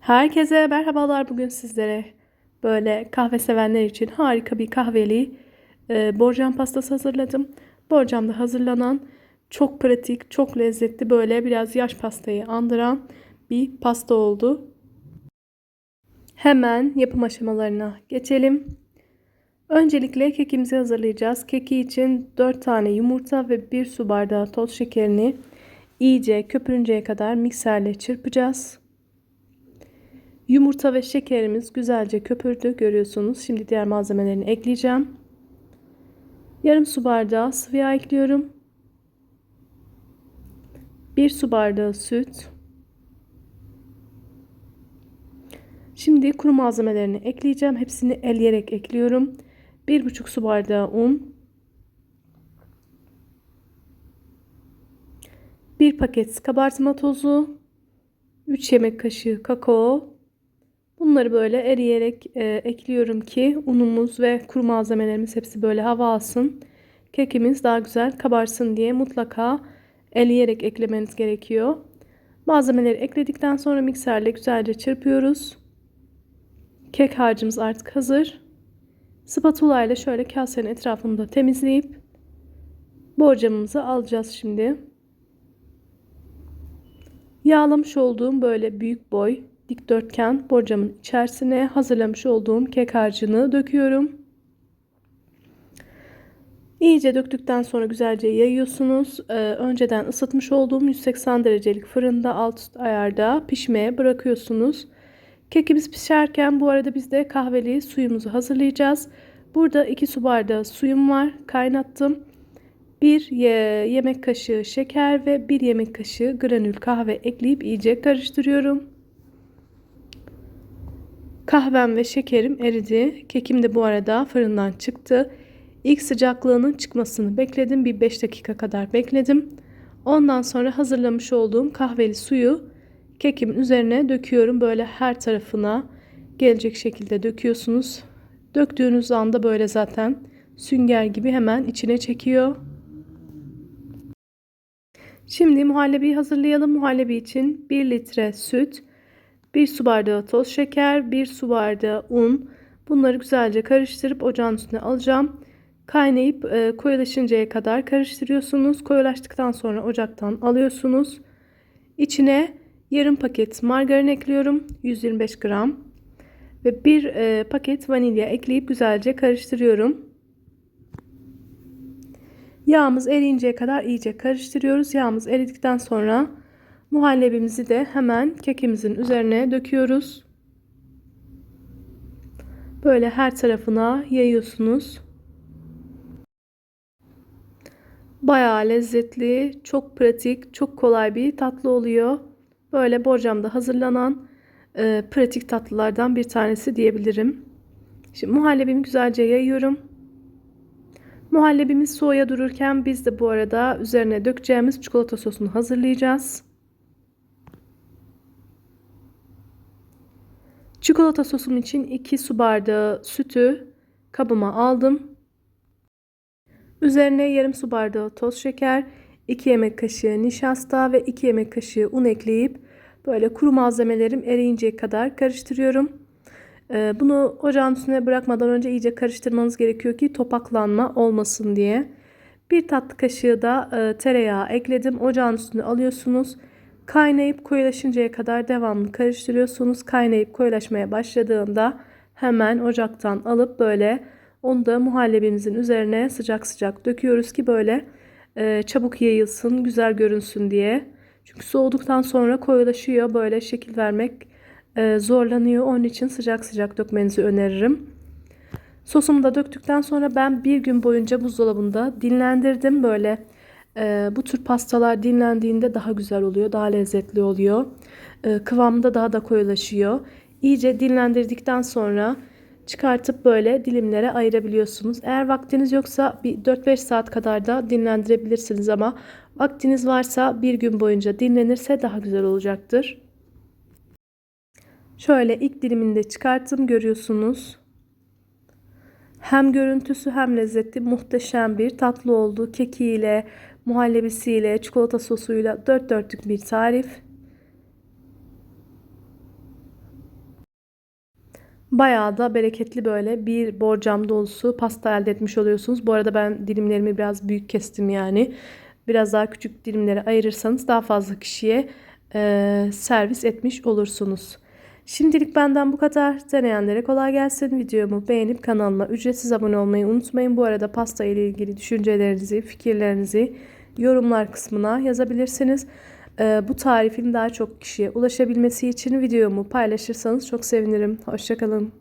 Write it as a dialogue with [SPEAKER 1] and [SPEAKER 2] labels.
[SPEAKER 1] Herkese merhabalar. Bugün sizlere böyle kahve sevenler için harika bir kahveli e, borcam pastası hazırladım. Borcamda hazırlanan çok pratik, çok lezzetli böyle biraz yaş pastayı andıran bir pasta oldu. Hemen yapım aşamalarına geçelim. Öncelikle kekimizi hazırlayacağız. Keki için 4 tane yumurta ve 1 su bardağı toz şekerini iyice köpürünceye kadar mikserle çırpacağız. Yumurta ve şekerimiz güzelce köpürdü görüyorsunuz. Şimdi diğer malzemelerini ekleyeceğim. Yarım su bardağı sıvı yağ ekliyorum. 1 su bardağı süt. Şimdi kuru malzemelerini ekleyeceğim. Hepsini eleyerek ekliyorum. 1,5 su bardağı un. 1 paket kabartma tozu. 3 yemek kaşığı kakao. Bunları böyle eriyerek e, ekliyorum ki unumuz ve kuru malzemelerimiz hepsi böyle hava alsın. Kekimiz daha güzel kabarsın diye mutlaka eleyerek eklemeniz gerekiyor. Malzemeleri ekledikten sonra mikserle güzelce çırpıyoruz. Kek harcımız artık hazır. Spatula ile şöyle kasenin etrafını da temizleyip borcamımızı alacağız şimdi. Yağlamış olduğum böyle büyük boy dikdörtgen borcamın içerisine hazırlamış olduğum kek harcını döküyorum. İyice döktükten sonra güzelce yayıyorsunuz. Ee, önceden ısıtmış olduğum 180 derecelik fırında alt üst ayarda pişmeye bırakıyorsunuz. Kekimiz pişerken bu arada biz de kahveli suyumuzu hazırlayacağız. Burada 2 su bardağı suyum var. Kaynattım. 1 yemek kaşığı şeker ve 1 yemek kaşığı granül kahve ekleyip iyice karıştırıyorum. Kahvem ve şekerim eridi. Kekim de bu arada fırından çıktı. İlk sıcaklığının çıkmasını bekledim. Bir 5 dakika kadar bekledim. Ondan sonra hazırlamış olduğum kahveli suyu kekimin üzerine döküyorum. Böyle her tarafına gelecek şekilde döküyorsunuz. Döktüğünüz anda böyle zaten sünger gibi hemen içine çekiyor. Şimdi muhallebi hazırlayalım. Muhallebi için 1 litre süt, 1 su bardağı toz şeker, 1 su bardağı un. Bunları güzelce karıştırıp ocağın üstüne alacağım. Kaynayıp e, koyulaşıncaya kadar karıştırıyorsunuz. Koyulaştıktan sonra ocaktan alıyorsunuz. İçine yarım paket margarin ekliyorum. 125 gram. Ve bir e, paket vanilya ekleyip güzelce karıştırıyorum. Yağımız eriyinceye kadar iyice karıştırıyoruz. Yağımız eridikten sonra Muhallebimizi de hemen kekimizin üzerine döküyoruz. Böyle her tarafına yayıyorsunuz. Bayağı lezzetli, çok pratik, çok kolay bir tatlı oluyor. Böyle borcamda hazırlanan e, pratik tatlılardan bir tanesi diyebilirim. Şimdi muhallebimi güzelce yayıyorum. Muhallebimiz soğuya dururken biz de bu arada üzerine dökeceğimiz çikolata sosunu hazırlayacağız. Çikolata sosum için 2 su bardağı sütü kabıma aldım. Üzerine yarım su bardağı toz şeker, 2 yemek kaşığı nişasta ve 2 yemek kaşığı un ekleyip böyle kuru malzemelerim eriyinceye kadar karıştırıyorum. Ee, bunu ocağın üstüne bırakmadan önce iyice karıştırmanız gerekiyor ki topaklanma olmasın diye. Bir tatlı kaşığı da e, tereyağı ekledim. Ocağın üstüne alıyorsunuz. Kaynayıp koyulaşıncaya kadar devamlı karıştırıyorsunuz. Kaynayıp koyulaşmaya başladığında hemen ocaktan alıp böyle onu da muhallebimizin üzerine sıcak sıcak döküyoruz ki böyle e, çabuk yayılsın, güzel görünsün diye. Çünkü soğuduktan sonra koyulaşıyor. Böyle şekil vermek e, zorlanıyor. Onun için sıcak sıcak dökmenizi öneririm. Sosumu da döktükten sonra ben bir gün boyunca buzdolabında dinlendirdim. Böyle e, bu tür pastalar dinlendiğinde daha güzel oluyor, daha lezzetli oluyor. E, daha da koyulaşıyor. İyice dinlendirdikten sonra çıkartıp böyle dilimlere ayırabiliyorsunuz. Eğer vaktiniz yoksa bir 4-5 saat kadar da dinlendirebilirsiniz ama vaktiniz varsa bir gün boyunca dinlenirse daha güzel olacaktır. Şöyle ilk dilimini de çıkarttım görüyorsunuz. Hem görüntüsü hem lezzeti muhteşem bir tatlı oldu. Kekiyle, muhallebisiyle, çikolata sosuyla dört dörtlük bir tarif. Bayağı da bereketli böyle bir borcam dolusu pasta elde etmiş oluyorsunuz. Bu arada ben dilimlerimi biraz büyük kestim yani. Biraz daha küçük dilimlere ayırırsanız daha fazla kişiye e, servis etmiş olursunuz. Şimdilik benden bu kadar. Deneyenlere kolay gelsin. Videomu beğenip kanalıma ücretsiz abone olmayı unutmayın. Bu arada pasta ile ilgili düşüncelerinizi, fikirlerinizi yorumlar kısmına yazabilirsiniz. Ee, bu tarifin daha çok kişiye ulaşabilmesi için videomu paylaşırsanız çok sevinirim. Hoşçakalın.